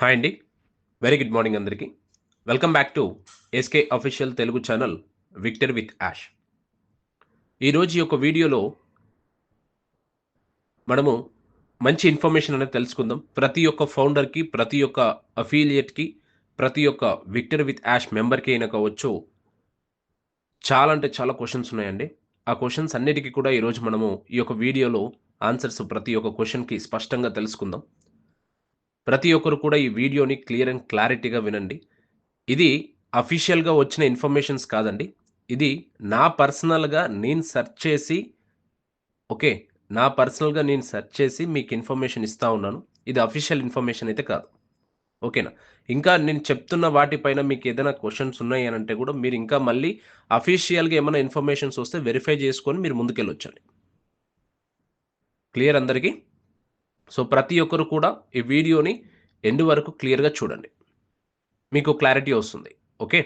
Hi అండి. Very good morning అందరికీ. Welcome back to S K official Telugu channel Victor with Ash ఈరోజు ఈ యొక్క వీడియోలో మనము మంచి ఇన్ఫర్మేషన్ అనేది తెలుసుకుందాం. ప్రతి ఒక్క ఫౌండర్కి ప్రతి ఒక్క అఫీలియట్కి ప్రతి ఒక్క విక్టర్ విత్ యాష్ మెంబర్కి అయినా కావచ్చు చాలా అంటే చాలా క్వశ్చన్స్ ఉన్నాయండి. ఆ క్వశ్చన్స్ అన్నిటికీ కూడా ఈరోజు మనము ఈ యొక్క వీడియోలో ఆన్సర్స్ ప్రతి ఒక్క క్వశ్చన్కి స్పష్టంగా తెలుసుకుందాం. ప్రతి ఒక్కరు కూడా ఈ వీడియోని క్లియర్ అండ్ క్లారిటీగా వినండి. ఇది అఫీషియల్గా వచ్చిన ఇన్ఫర్మేషన్స్ కాదండి. ఇది నా పర్సనల్గా నేను సెర్చ్ చేసి ఓకే నా పర్సనల్గా నేను సెర్చ్ చేసి మీకు ఇన్ఫర్మేషన్ ఇస్తూ ఉన్నాను. ఇది అఫీషియల్ ఇన్ఫర్మేషన్ అయితే కాదు. ఓకేనా? ఇంకా నేను చెప్తున్న వాటిపైన మీకు ఏదైనా క్వశ్చన్స్ ఉన్నాయి అని అంటే కూడా మీరు ఇంకా మళ్ళీ అఫీషియల్గా ఏమైనా ఇన్ఫర్మేషన్స్ వస్తే వెరిఫై చేసుకొని మీరు ముందుకెళ్ళొచ్చండి. క్లియర్ అందరికీ? సో ప్రతి ఒక్కరు కూడా ఈ వీడియోని ఎండ్ వరకు క్లియర్గా చూడండి. మీకు క్లారిటీ వస్తుంది. ఓకే?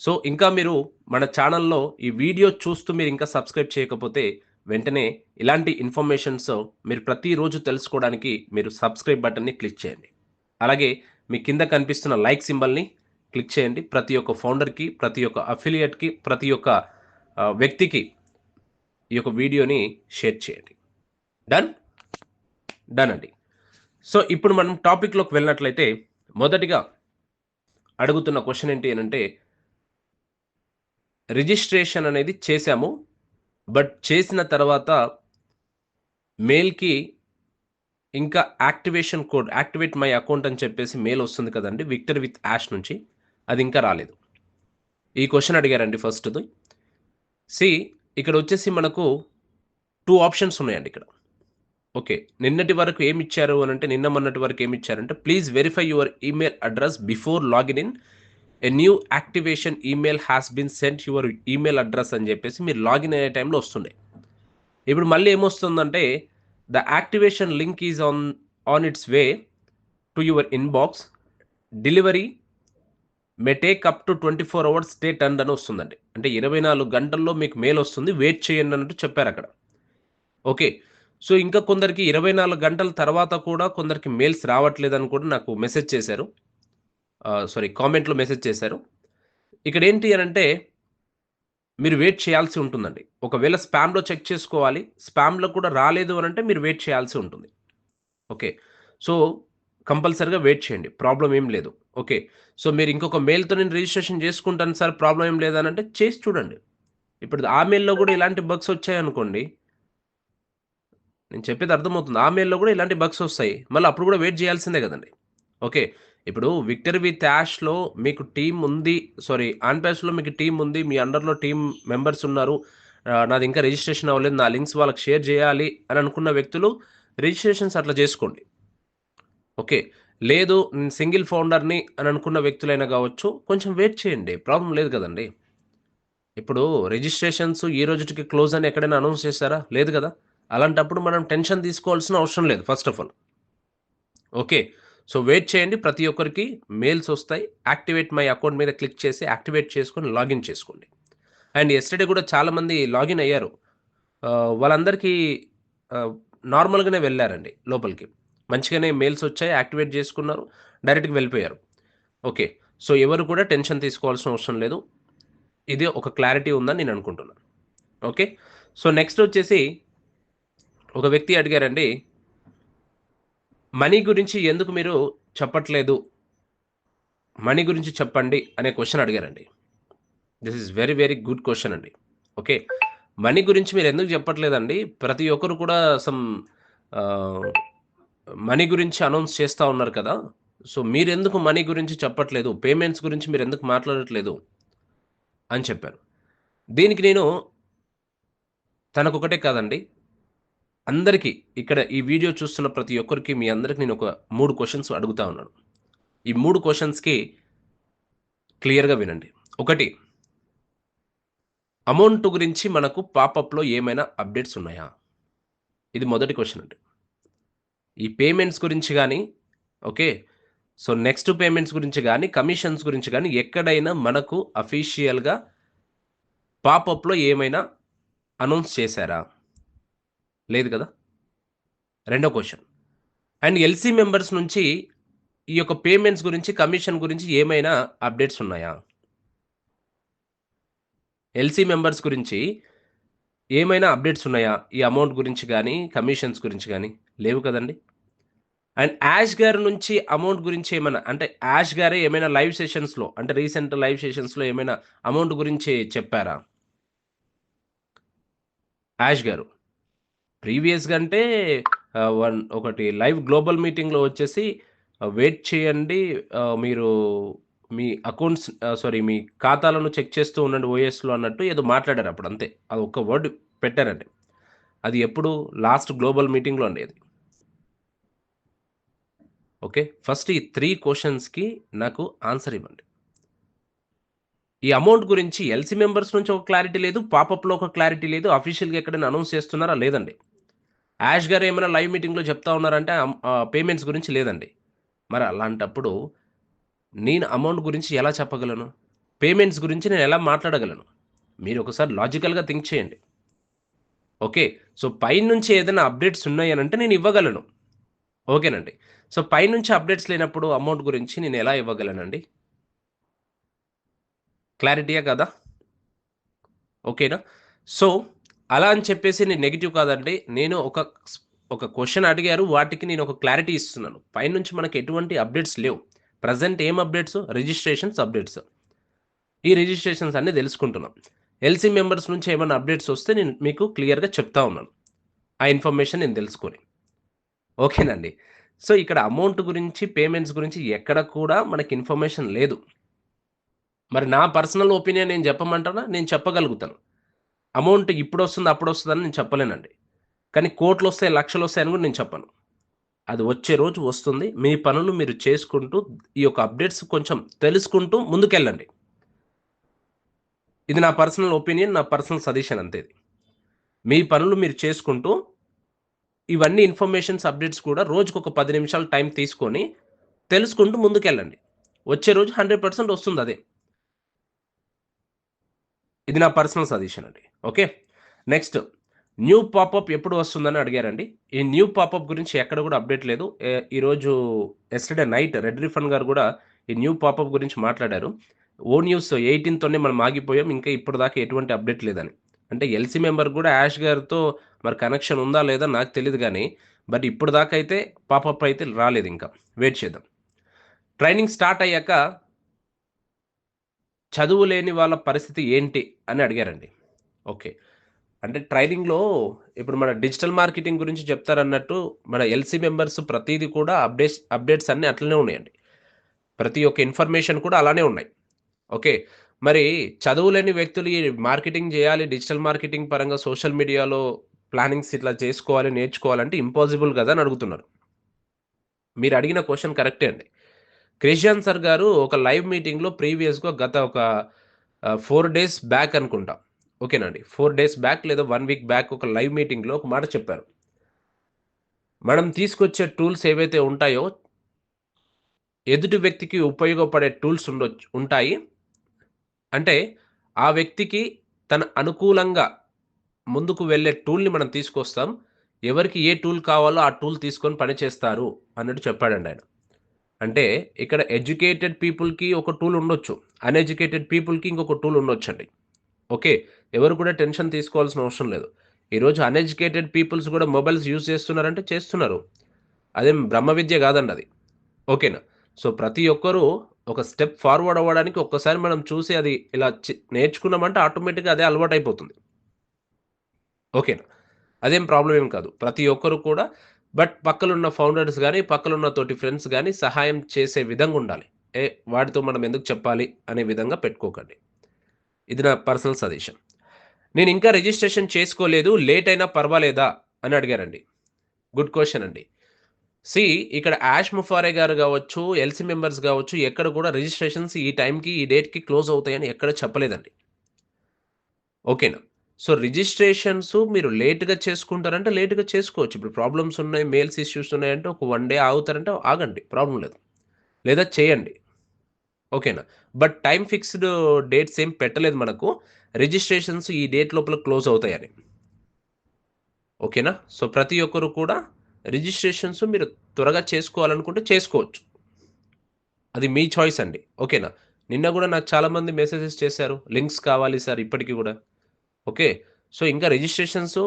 సో ఇంకా మీరు మన ఛానల్లో ఈ వీడియో చూస్తూ మీరు ఇంకా సబ్స్క్రైబ్ చేయకపోతే వెంటనే ఇలాంటి ఇన్ఫర్మేషన్స్ మీరు ప్రతిరోజు తెలుసుకోవడానికి మీరు సబ్స్క్రైబ్ బటన్ని క్లిక్ చేయండి. అలాగే మీ కింద కనిపిస్తున్న లైక్ సింబల్ని క్లిక్ చేయండి. ప్రతి ఒక్క ఫౌండర్కి ప్రతి ఒక్క అఫిలియేట్కి ప్రతి ఒక్క వ్యక్తికి ఈ యొక్క వీడియోని షేర్ చేయండి. డన్? డన్ అండి. సో ఇప్పుడు మనం టాపిక్లోకి వెళ్ళినట్లయితే మొదటిగా అడుగుతున్న క్వశ్చన్ ఏంటి అని అంటే రిజిస్ట్రేషన్ అనేది చేశాము బట్ చేసిన తర్వాత మెయిల్కి ఇంకా activation code activate my account అని చెప్పేసి మెయిల్ వస్తుంది కదండి విక్టర్ విత్ యాష్ నుంచి. అది ఇంకా రాలేదు. ఈ క్వశ్చన్ అడిగారండి ఫస్ట్ది సి ఇక్కడ వచ్చేసి మనకు టూ ఆప్షన్స్ ఉన్నాయండి ఇక్కడ. ఓకే నిన్నటి వరకు ఏమి ఇచ్చారు అని అంటే నిన్న మొన్నటి వరకు ఏమి ఇచ్చారంటే please verify your email address before login in a new activation email has been sent your email address అని చెప్పేసి మీరు లాగిన్ అయ్యే టైంలో వస్తుండే ఇప్పుడు మళ్ళీ ఏమొస్తుందంటే the activation link is on on it's way to your inbox delivery may take up to twenty four hours stay turn అని వస్తుందండి. అంటే ఇరవై నాలుగు గంటల్లో మీకు మెయిల్ వస్తుంది వెయిట్ చేయండి అన్నట్టు చెప్పారు అక్కడ. ఓకే సో ఇంకా కొందరికి ఇరవై నాలుగు గంటల తర్వాత కూడా కొందరికి మెయిల్స్ రావట్లేదని కూడా నాకు మెసేజ్ చేశారు. సారీ కామెంట్లో మెసేజ్ చేశారు. ఇక్కడ ఏంటి అని అంటే మీరు వెయిట్ చేయాల్సి ఉంటుందండి. ఒకవేళ స్పామ్లో చెక్ చేసుకోవాలి స్పామ్లో కూడా రాలేదు అని అంటే మీరు వెయిట్ చేయాల్సి ఉంటుంది. ఓకే. సో కంపల్సరిగా వెయిట్ చేయండి ప్రాబ్లం ఏం లేదు. ఓకే. సో మీరు ఇంకొక మెయిల్తో నేను రిజిస్ట్రేషన్ చేసుకుంటాను సార్ ప్రాబ్లం ఏం లేదని అంటే చేసి చూడండి. ఇప్పుడు ఆ మెయిల్లో కూడా ఇలాంటి బగ్స్ వచ్చాయనుకోండి నేను చెప్పేది అర్థమవుతుంది. ఆ మెయిల్లో కూడా ఇలాంటి బగ్స్ వస్తాయి. మళ్ళీ అప్పుడు కూడా వెయిట్ చేయాల్సిందే కదండి. ఓకే. ఇప్పుడు విక్టర్ విత్ యాష్లో మీకు టీం ఉంది. సారీ ఆన్పాస్లో మీకు టీం ఉంది. మీ అండర్లో టీం మెంబర్స్ ఉన్నారు. నాది ఇంకా రిజిస్ట్రేషన్ అవ్వలేదు. నా లింక్స్ వాళ్ళకి షేర్ చేయాలి అని అనుకున్న వ్యక్తులు రిజిస్ట్రేషన్స్ అట్లా చేసుకోండి. ఓకే. లేదు నేను సింగిల్ ఫౌండర్ని అని అనుకున్న వ్యక్తులైనా కావచ్చు కొంచెం వెయిట్ చేయండి. ప్రాబ్లం లేదు కదండి. ఇప్పుడు రిజిస్ట్రేషన్స్ ఈ రోజుకి క్లోజ్ అని ఎక్కడైనా అనౌన్స్ చేశారా? లేదు కదా? అలాంటప్పుడు మనం టెన్షన్ తీసుకోవాల్సిన అవసరం లేదు first of all okay so wait చేయండి. ప్రతి ఒక్కరికి మెయిల్స్ వస్తాయి. యాక్టివేట్ మై అకౌంట్ మీద క్లిక్ చేసి యాక్టివేట్ చేసుకొని లాగిన్ చేసుకోండి. అండ్ ఎస్టర్డే కూడా చాలామంది లాగిన్ అయ్యారు. Uh, వాళ్ళందరికీ uh, నార్మల్గానే వెళ్ళారండి లోపలికి. మంచిగానే మెయిల్స్ వచ్చాయి. యాక్టివేట్ చేసుకున్నారు. డైరెక్ట్గా వెళ్ళిపోయారు. ఓకే సో ఎవరు కూడా టెన్షన్ తీసుకోవాల్సిన అవసరం లేదు. ఇది ఒక క్లారిటీ ఉందని నేను అనుకుంటున్నాను. ఓకే సో నెక్స్ట్ వచ్చేసి ఒక వ్యక్తి అడిగారండి మనీ గురించి ఎందుకు మీరు చెప్పట్లేదు? మనీ గురించి చెప్పండి అనే క్వశ్చన్ అడిగారండి. This is very very good question అండి. ఓకే. మనీ గురించి మీరు ఎందుకు చెప్పట్లేదండి? ప్రతి ఒక్కరు కూడా సమ్ మనీ గురించి అనౌన్స్ చేస్తూ ఉన్నారు కదా. సో మీరు ఎందుకు మనీ గురించి చెప్పట్లేదు? పేమెంట్స్ గురించి మీరు ఎందుకు మాట్లాడట్లేదు? అని చెప్పారు. దీనికి నేను తనకొకటే కాదండి అందరికీ ఇక్కడ ఈ వీడియో చూస్తున్న ప్రతి ఒక్కరికి మీ అందరికి నేను ఒక మూడు క్వశ్చన్స్ అడుగుతా ఉన్నాను. ఈ మూడు క్వశ్చన్స్కి క్లియర్గా వినండి. ఒకటి అమౌంట్ గురించి మనకు పాపప్లో ఏమైనా అప్డేట్స్ ఉన్నాయా? ఇది మొదటి క్వశ్చన్ అండి. ఈ పేమెంట్స్ గురించి కానీ ఓకే సో నెక్స్ట్ పేమెంట్స్ గురించి కానీ కమిషన్స్ గురించి కానీ ఎక్కడైనా మనకు అఫీషియల్గా పాపప్లో ఏమైనా అనౌన్స్ చేశారా? లేదు కదా రెండో క్వశ్చన్ అండ్ ఎల్సీ మెంబర్స్ నుంచి ఈ యొక్క పేమెంట్స్ గురించి, కమిషన్ గురించి ఏమైనా అప్డేట్స్ ఉన్నాయా? ఎల్‌సీ మెంబర్స్ గురించి ఏమైనా అప్డేట్స్ ఉన్నాయా? ఈ అమౌంట్ గురించి కానీ కమిషన్స్ గురించి కానీ లేవు కదండి అండ్ యాష్ గారి నుంచి అమౌంట్ గురించి ఏమైనా అంటే యాష్ గారే ఏమైనా లైవ్ సెషన్స్‌లో అంటే రీసెంట్ లైవ్ సెషన్స్‌లో ఏమైనా అమౌంట్ గురించి చెప్పారా? యాష్ గారు. ప్రీవియస్‌గా అంటే వన్ ఒకటి లైవ్ గ్లోబల్ మీటింగ్‌లో వచ్చేసి వెయిట్ చేయండి. మీరు మీ అకౌంట్స్ సారీ మీ ఖాతాలను చెక్ చేస్తూ ఉండండి ఓఎస్‌లో అన్నట్టు ఏదో మాట్లాడారు అప్పుడు అంతే. అది ఒక్క వర్డ్ పెట్టారండి. అది ఎప్పుడు లాస్ట్ గ్లోబల్ మీటింగ్‌లో అండి అది. ఓకే. ఫస్ట్ ఈ త్రీ క్వశ్చన్స్కి నాకు ఆన్సర్ ఇవ్వండి. ఈ అమౌంట్ గురించి ఎల్‌సీ మెంబర్స్ నుంచి ఒక క్లారిటీ లేదు. పాపప్‌లో ఒక క్లారిటీ లేదు. అఫీషియల్‌గా ఎక్కడైనా అనౌన్స్ చేస్తున్నారా? లేదండి. యాష్ గారు ఏమైనా లైవ్ మీటింగ్‌లో చెప్తా ఉన్నారంటే పేమెంట్స్ గురించి లేదండి. మరి అలాంటప్పుడు నేను అమౌంట్ గురించి ఎలా చెప్పగలను? పేమెంట్స్ గురించి నేను ఎలా మాట్లాడగలను? మీరు ఒకసారి లాజికల్‌గా థింక్ చేయండి. ఓకే. సో, పైనుంచి ఏదైనా అప్డేట్స్ ఉన్నాయనంటే నేను ఇవ్వగలను. ఓకేనండి. సో, పైనుంచి అప్డేట్స్ లేనప్పుడు అమౌంట్ గురించి నేను ఎలా ఇవ్వగలనండి? క్లారిటీయా కదా ఓకేనా? సో, అలా అని చెప్పేసి నేను నెగిటివ్ కాదండి. నేను ఒక ఒక క్వశ్చన్ అడిగారు. వాటికి నేను ఒక క్లారిటీ ఇస్తున్నాను. పైనుంచి మనకు ఎటువంటి అప్డేట్స్ లేవు. ప్రెజెంట్ ఏం అప్డేట్స్? Registrations updates. ఈ రిజిస్ట్రేషన్స్ అన్నీ తెలుసుకుంటున్నాం. ఎల్‌సీ మెంబర్స్ నుంచి ఏమైనా అప్డేట్స్ వస్తే నేను మీకు క్లియర్‌గా చెప్తా ఉన్నాను. ఆ ఇన్ఫర్మేషన్ నేను తెలుసుకొని. ఓకేనండి. సో, ఇక్కడ అమౌంట్ గురించి, పేమెంట్స్ గురించి ఎక్కడ కూడా మనకి ఇన్ఫర్మేషన్ లేదు. మరి నా పర్సనల్ ఒపీనియన్ నేను చెప్పమంటారా? నేను చెప్పగలుగుతాను. అమౌంట్ ఇప్పుడు వస్తుంది అప్పుడు వస్తుందని నేను చెప్పలేనండి. కానీ కోట్లు వస్తాయి లక్షలు వస్తాయని కూడా నేను చెప్పను. అది వచ్చే రోజు వస్తుంది. మీ పనులు మీరు చేసుకుంటూ ఈ యొక్క అప్డేట్స్ కొంచెం తెలుసుకుంటూ ముందుకెళ్ళండి. ఇది నా పర్సనల్ ఒపీనియన్. నా పర్సనల్ సజెషన్ అంతే మీ పనులు మీరు చేసుకుంటూ ఇవన్నీ ఇన్ఫర్మేషన్స్, అప్డేట్స్ కూడా రోజుకు ఒక పది నిమిషాలు టైం తీసుకొని తెలుసుకుంటూ ముందుకెళ్ళండి. వచ్చే రోజు 100% వస్తుంది అదే. ఇది నా పర్సనల్ సజెషన్ అండి. ఓకే. నెక్స్ట్ న్యూ పాపప్ ఎప్పుడు వస్తుందని అడిగారండి. ఈ న్యూ పాపప్ గురించి ఎక్కడ కూడా అప్డేట్ లేదు. ఈరోజు ఎస్టర్డే నైట్ రెడ్ రిఫండ్ గారు కూడా ఈ న్యూ పాపప్ గురించి మాట్లాడారు. ఓ న్యూస్ 18తోనే మనం ఆగిపోయాం. ఇంకా ఇప్పటిదాకా ఎటువంటి అప్డేట్ లేదని. అంటే ఎల్‌సీ మెంబర్ కూడా యాష్ గారితో మరి కనెక్షన్ ఉందా లేదా నాకు తెలియదు కానీ బట్ ఇప్పటిదాకా అయితే పాపప్ అయితే రాలేదు ఇంకా వెయిట్ చేద్దాం. ట్రైనింగ్ స్టార్ట్ అయ్యాక చదువు లేని వాళ్ళ పరిస్థితి ఏంటి అని అడిగారండి. ఓకే. అంటే ట్రైనింగ్‌లో ఇప్పుడు మన డిజిటల్ మార్కెటింగ్ గురించి చెప్తారన్నట్టు మన ఎల్‌సీ మెంబర్స్ ప్రతిదీ కూడా అప్డేట్స్ అప్డేట్స్ అన్నీ అట్లనే ఉన్నాయండి. ప్రతి ఒక్క ఇన్ఫర్మేషన్ కూడా అలానే ఉన్నాయి. ఓకే. మరి చదువులేని వ్యక్తులు ఈ మార్కెటింగ్ చేయాలి డిజిటల్ మార్కెటింగ్ పరంగా సోషల్ మీడియాలో ప్లానింగ్స్ ఇట్లా చేసుకోవాలి, నేర్చుకోవాలంటే ఇంపాసిబుల్ గదా! అని అడుగుతున్నారు. మీరు అడిగిన క్వశ్చన్ కరెక్టే అండి. క్రిషియన్ సార్ గారు ఒక లైవ్ మీటింగ్‌లో ప్రీవియస్‌గా గత ఒక ఫోర్ డేస్ బ్యాక్ అనుకుంటా. ఓకేనండి. ఫోర్ డేస్ బ్యాక్ లేదా వన్ వీక్ బ్యాక్ ఒక లైవ్ మీటింగ్‌లో ఒక మాట చెప్పారు. మనం తీసుకొచ్చే టూల్స్ ఏవైతే ఉంటాయో ఎదుటి వ్యక్తికి ఉపయోగపడే టూల్స్ ఉండొచ్చు ఉంటాయి. అంటే ఆ వ్యక్తికి తన అనుకూలంగా ముందుకు వెళ్ళే టూల్‌ని మనం తీసుకొస్తాం. ఎవరికి ఏ టూల్ కావాలో ఆ టూల్ తీసుకొని పని చేస్తారు అన్నట్టు చెప్పాడండి ఆయన. అంటే ఇక్కడ ఎడ్యుకేటెడ్ పీపుల్‌కి ఒక టూల్ ఉండొచ్చు. అన్‌ఎడ్యుకేటెడ్ పీపుల్‌కి ఇంకొక టూల్ ఉండొచ్చండి. ఓకే. ఎవరు కూడా టెన్షన్ తీసుకోవాల్సిన అవసరం లేదు. ఈరోజు అన్‌ఎడ్యుకేటెడ్ పీపుల్స్ కూడా మొబైల్స్ యూజ్ చేస్తున్నారంటే చేస్తున్నారు. అదేం బ్రహ్మ విద్య కాదండి అది. ఓకేనా. సో, ప్రతి ఒక్కరూ ఒక స్టెప్ ఫార్వర్డ్ అవ్వడానికి ఒక్కసారి మనం చూసి అది ఇలా చి నేర్చుకున్నామంటే ఆటోమేటిక్‌గా అదే అలవాటు అయిపోతుంది ఓకేనా. అదేం ప్రాబ్లం ఏం కాదు. ప్రతి ఒక్కరు కూడా బట్ పక్కలున్న ఫౌండర్స్ కానీ పక్కలున్న తోటి ఫ్రెండ్స్ కానీ సహాయం చేసే విధంగా ఉండాలి. ఏ వాటితో మనం ఎందుకు చెప్పాలి అనే విధంగా పెట్టుకోకండి. ఇది నా పర్సనల్ సజెషన్. నేను ఇంకా రిజిస్ట్రేషన్ చేసుకోలేదు. లేట్ అయినా పర్వాలేదా అని అడిగారండి. గుడ్ క్వశ్చన్ అండి. సి ఇక్కడ యాష్ ముఫారే గారు కావచ్చు ఎల్‌సీ మెంబర్స్ కావచ్చు ఎక్కడ కూడా రిజిస్ట్రేషన్స్ ఈ టైంకి, ఈ డేట్‌కి క్లోజ్ అవుతాయని ఎక్కడ చెప్పలేదండి. ఓకేనా. సో, రిజిస్ట్రేషన్స్ మీరు లేట్‌గా చేసుకుంటారంటే లేట్‌గా చేసుకోవచ్చు. ఇప్పుడు ప్రాబ్లమ్స్ ఉన్నాయి, మెయిల్స్ ఇష్యూస్ ఉన్నాయంటే ఒక వన్ డే ఆగుతారంటే ఆగండి. ప్రాబ్లం లేదు. లేదా చేయండి. ఓకేనా. బట్ టైం ఫిక్స్‌డ్ డేట్స్ ఏం పెట్టలేదు మనకు. రిజిస్ట్రేషన్స్ ఈ డేట్ లోపల క్లోజ్ అవుతాయని. ఓకేనా. సో, ప్రతి ఒక్కరు కూడా రిజిస్ట్రేషన్స్ మీరు త్వరగా చేసుకోవాలనుకుంటే చేసుకోవచ్చు. అది మీ చాయిస్ అండి ఓకేనా నిన్న కూడా నాకు చాలామంది మెసేజెస్ చేశారు లింక్స్ కావాలి సార్ ఇప్పటికీ కూడా ఓకే సో ఇంకా రిజిస్ట్రేషన్స్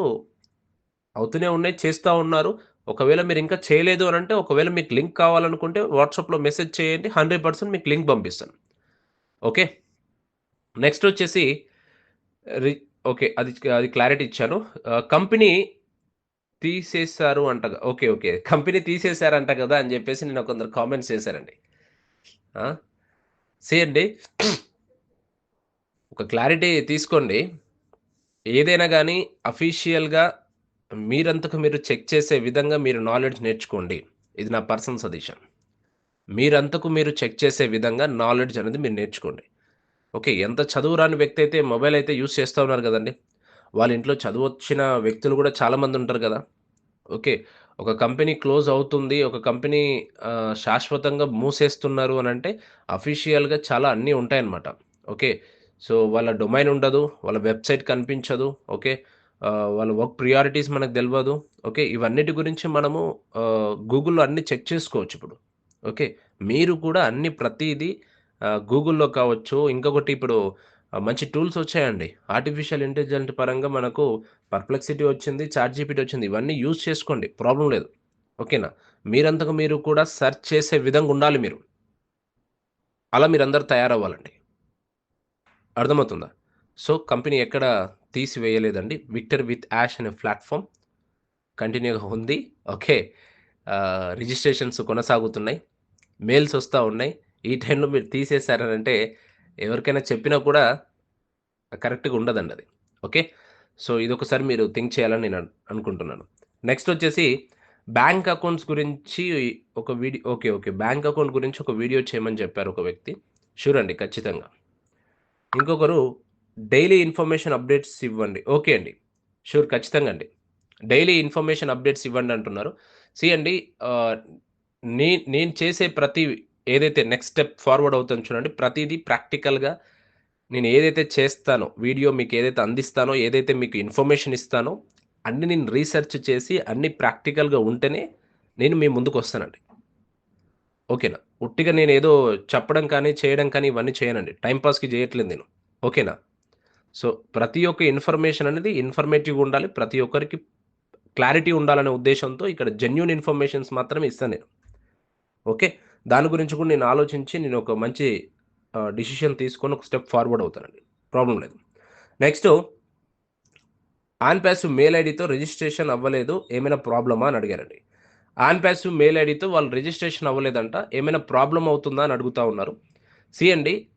అవుతూనే ఉన్నాయి చేస్తూ ఉన్నారు ఒకవేళ మీరు ఇంకా చేయలేదు అని అంటే ఒకవేళ మీకు లింక్ కావాలనుకుంటే వాట్సాప్లో మెసేజ్ చేయండి. హండ్రెడ్ పర్సెంట్ మీకు లింక్ పంపిస్తాను. ఓకే? నెక్స్ట్ వచ్చేసి రి ఓకే అది అది క్లారిటీ ఇచ్చాను. కంపెనీ తీసేశారు అంట ఓకే ఓకే కంపెనీ తీసేశారంట కదా అని చెప్పేసి నేను కొందరు కామెంట్స్ చేశారండి. చేయండి. ఒక క్లారిటీ తీసుకోండి. ఏదైనా కానీ అఫీషియల్గా మీరంతకు మీరు చెక్ చేసే విధంగా మీరు నాలెడ్జ్ నేర్చుకోండి. ఇది నా పర్సనల్ సజెషన్ మీరంతకు మీరు చెక్ చేసే విధంగా నాలెడ్జ్ అనేది మీరు నేర్చుకోండి. ఓకే ఎంత చదువు రాని వ్యక్తి అయితే మొబైల్ అయితే యూస్ చేస్తూ ఉన్నారు కదండి. వాళ్ళ ఇంట్లో చదువు వచ్చిన వ్యక్తులు కూడా చాలామంది ఉంటారు కదా. ఓకే ఒక కంపెనీ క్లోజ్ అవుతుంది ఒక కంపెనీ శాశ్వతంగా మూసేస్తున్నారు అని అంటే అఫీషియల్గా చాలా అన్నీ ఉంటాయన్నమాట. ఓకే సో వాళ్ళ డొమైన్ ఉండదు వాళ్ళ వెబ్సైట్ కనిపించదు. ఓకే వాళ్ళ వర్క్ ప్రియారిటీస్ మనకు తెలియదు ఓకే? ఇవన్నిటి గురించి మనము గూగుల్లో అన్ని చెక్ చేసుకోవచ్చు ఇప్పుడు. ఓకే? మీరు కూడా అన్ని ప్రతిదీ గూగుల్లో కావచ్చు ఇంకొకటి ఇప్పుడు మంచి టూల్స్ వచ్చాయండి. ఆర్టిఫిషియల్ ఇంటెలిజెంట్ పరంగా మనకు పర్ప్లెక్సిటీ వచ్చింది చార్ట్ జీపీటీ వచ్చింది. ఇవన్నీ యూజ్ చేసుకోండి. ప్రాబ్లం లేదు. ఓకేనా? మీరంతకు మీరు కూడా సెర్చ్ చేసే విధంగా ఉండాలి మీరు. అలా మీరందరూ తయారవ్వాలండి. అర్థమవుతుందా? సో కంపెనీ ఎక్కడ తీసివేయలేదండి. విక్టర్ విత్ యాష్ అనే ప్లాట్ఫామ్ కంటిన్యూగా ఉంది. ఓకే రిజిస్ట్రేషన్స్ కొనసాగుతున్నాయి. మెయిల్స్ వస్తూ ఉన్నాయి. ఈ టైంలో మీరు తీసేశారంటే ఎవరికైనా చెప్పినా కూడా కరెక్ట్గా ఉండదండి అది. ఓకే సో ఇది ఒకసారి మీరు థింక్ చేయాలని నేను అనుకుంటున్నాను. నెక్స్ట్ వచ్చేసి బ్యాంక్ అకౌంట్స్ గురించి ఒక video okay okay bank account గురించి ఒక వీడియో చేయమని చెప్పారు ఒక వ్యక్తి. షూర్ అండి ఖచ్చితంగా. ఇంకొకరు డైలీ ఇన్ఫర్మేషన్ అప్డేట్స్ ఇవ్వండి. ఓకే అండి. షూర్ ఖచ్చితంగా అండి. డైలీ ఇన్ఫర్మేషన్ అప్డేట్స్ ఇవ్వండి అంటున్నారు. సి అండి నే నేను చేసే ప్రతి ఏదైతే నెక్స్ట్ స్టెప్ ఫార్వర్డ్ అవుతుందో చూడండి ప్రతిదీ ప్రాక్టికల్గా నేను ఏదైతే చేస్తానో వీడియో మీకు ఏదైతే అందిస్తానో ఏదైతే మీకు ఇన్ఫర్మేషన్ ఇస్తానో అన్ని నేను రీసెర్చ్ చేసి అన్ని ప్రాక్టికల్గా ఉంటేనే నేను మీ ముందుకు వస్తానండి. ఓకేనా? ఉట్టిగా నేను ఏదో చెప్పడం కానీ చేయడం కానీ ఇవన్నీ చేయనండి. టైంపాస్కి చేయట్లేదు నేను. ఓకేనా? సో ప్రతి ఒక్క ఇన్ఫర్మేషన్ అనేది ఇన్ఫర్మేటివ్గా ఉండాలి. ప్రతి ఒక్కరికి క్లారిటీ ఉండాలనే ఉద్దేశంతో ఇక్కడ జెన్యున్ ఇన్ఫర్మేషన్స్ మాత్రమే ఇస్తాను నేను. ఓకే? దాని గురించి కూడా నేను ఆలోచించి నేను ఒక మంచి డిసిషన్ తీసుకొని ఒక స్టెప్ ఫార్వర్డ్ అవుతానండి. ప్రాబ్లం లేదు. నెక్స్ట్ ఆన్ ప్యాసివ్ మెయిల్ ఐడితో రిజిస్ట్రేషన్ అవ్వలేదు ఏమైనా ప్రాబ్లమా అని అడిగారండి. ఆన్ ప్యాసివ్ మెయిల్ ఐడితో వాళ్ళు రిజిస్ట్రేషన్ అవ్వలేదంట ఏమైనా ప్రాబ్లం అవుతుందా అని అడుగుతా ఉన్నారు. సిఎండి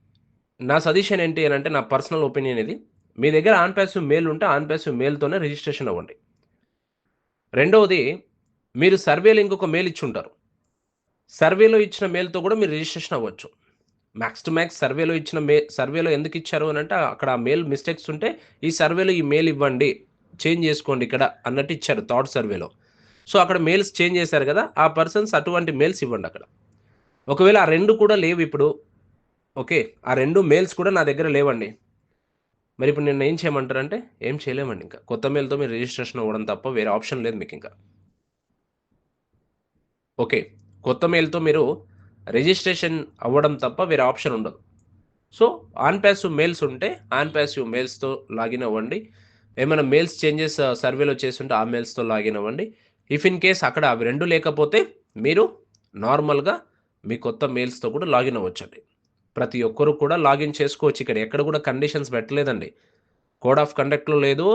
నా సజెషన్ ఏంటి అని అంటే నా పర్సనల్ ఒపీనియన్ ఇది. మీ దగ్గర ఆన్ ప్యాసివ్ మెయిల్ ఉంటే ఆన్ ప్యాసివ్ మెయిల్తోనే రిజిస్ట్రేషన్ అవ్వండి. రెండవది మీరు సర్వేలో ఇంకొక మెయిల్ ఇచ్చి ఉంటారు సర్వేలో ఇచ్చిన మెయిల్తో కూడా మీరు రిజిస్ట్రేషన్ అవ్వచ్చు. మ్యాక్స్ టు మ్యాక్స్ సర్వేలో ఇచ్చిన మే సర్వేలో ఎందుకు ఇచ్చారు అని అంటే అక్కడ ఆ మెయిల్ మిస్టేక్స్ ఉంటే ఈ సర్వేలో ఈ మెయిల్ ఇవ్వండి చేంజ్ చేసుకోండి ఇక్కడ అన్నట్టు ఇచ్చారు థర్డ్ సర్వేలో. సో అక్కడ మెయిల్స్ చేంజ్ చేశారు కదా ఆ పర్సన్స్ అటువంటి మెయిల్స్ ఇవ్వండి అక్కడ. ఒకవేళ ఆ రెండు కూడా లేవు ఇప్పుడు ఓకే ఆ రెండు మెయిల్స్ కూడా నా దగ్గర లేవండి. మరి ఇప్పుడు నేను ఏం చేయమంటారంటే ఏం చేయలేమండి ఇంకా. కొత్త మెయిల్తో మీరు రిజిస్ట్రేషన్ అవ్వడం తప్ప వేరే ఆప్షన్ లేదు మీకు ఇంకా. ఓకే కొత్త మెయిల్తో మీరు రిజిస్ట్రేషన్ అవ్వడం తప్ప వేరే ఆప్షన్ ఉండదు. సో ఆన్ ప్యాసివ్ మెయిల్స్ ఉంటే ఆన్ ప్యాసివ్ మెయిల్స్తో లాగిన్ అవ్వండి. ఏమైనా మెయిల్స్ చేంజెస్ సర్వేలో చేస్తుంటే ఆ మెయిల్స్తో లాగిన్ అవ్వండి. ఇఫ్ ఇన్ కేస్ అక్కడ అవి రెండు లేకపోతే మీరు నార్మల్గా మీ కొత్త మెయిల్స్తో కూడా లాగిన్ అవ్వచ్చండి. ప్రతి ఒక్కరు కూడా లాగిన్ చేసుకోవచ్చు. ఇక్కడ ఎక్కడ కూడా కండిషన్స్ పెట్టలేదండి. కోడ్ ఆఫ్ కండక్ట్లో లేదు.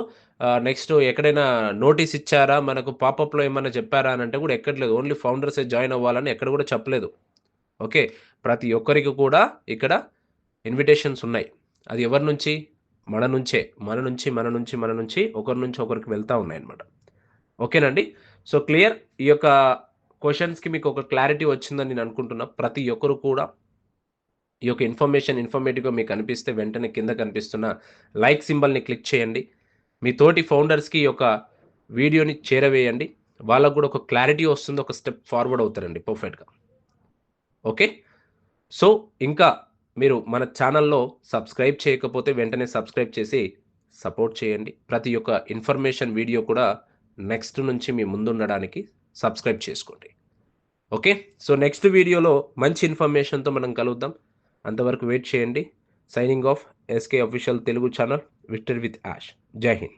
నెక్స్ట్ ఎక్కడైనా నోటీస్ ఇచ్చారా? మనకు పాపప్లో ఏమైనా చెప్పారా అని అంటే కూడా ఎక్కడ లేదు. ఓన్లీ ఫౌండర్సే జాయిన్ అవ్వాలని ఎక్కడ కూడా చెప్పలేదు. ఓకే. ప్రతి ఒక్కరికి కూడా ఇక్కడ ఇన్విటేషన్స్ ఉన్నాయి. అది ఎవరి నుంచి? మన నుంచే. మన నుంచి మన నుంచి మన నుంచి ఒకరి నుంచి ఒకరికి వెళ్తూ ఉన్నాయి అనమాట ఓకేనండి? సో క్లియర్ ఈ యొక్క క్వశ్చన్స్కి మీకు ఒక క్లారిటీ వచ్చిందని నేను అనుకుంటున్నా. ప్రతి ఒక్కరు కూడా ఈ యొక్క ఇన్ఫర్మేషన్ ఇన్ఫర్మేటివ్గా మీకు కనిపిస్తే వెంటనే కింద కనిపిస్తున్న లైక్ సింబల్ని క్లిక్ చేయండి. మీ తోటి ఫౌండర్స్కి ఒక యొక్క వీడియోని చేరవేయండి. వాళ్ళకు కూడా ఒక క్లారిటీ వస్తుంది ఒక స్టెప్ ఫార్వర్డ్ అవుతారండి పర్ఫెక్ట్గా. ఓకే? సో ఇంకా మీరు మన ఛానల్లో సబ్స్క్రైబ్ చేయకపోతే వెంటనే సబ్స్క్రైబ్ చేసి సపోర్ట్ చేయండి. ప్రతి ఒక్క ఇన్ఫర్మేషన్ వీడియో కూడా నెక్స్ట్ నుంచి మీ ముందుండడానికి సబ్స్క్రైబ్ చేసుకోండి. ఓకే? సో నెక్స్ట్ వీడియోలో మంచి ఇన్ఫర్మేషన్తో మనం కలుద్దాం. అంతవరకు వెయిట్ చేయండి. Signing off SK official Telugu channel Victor with Yash జై హింద్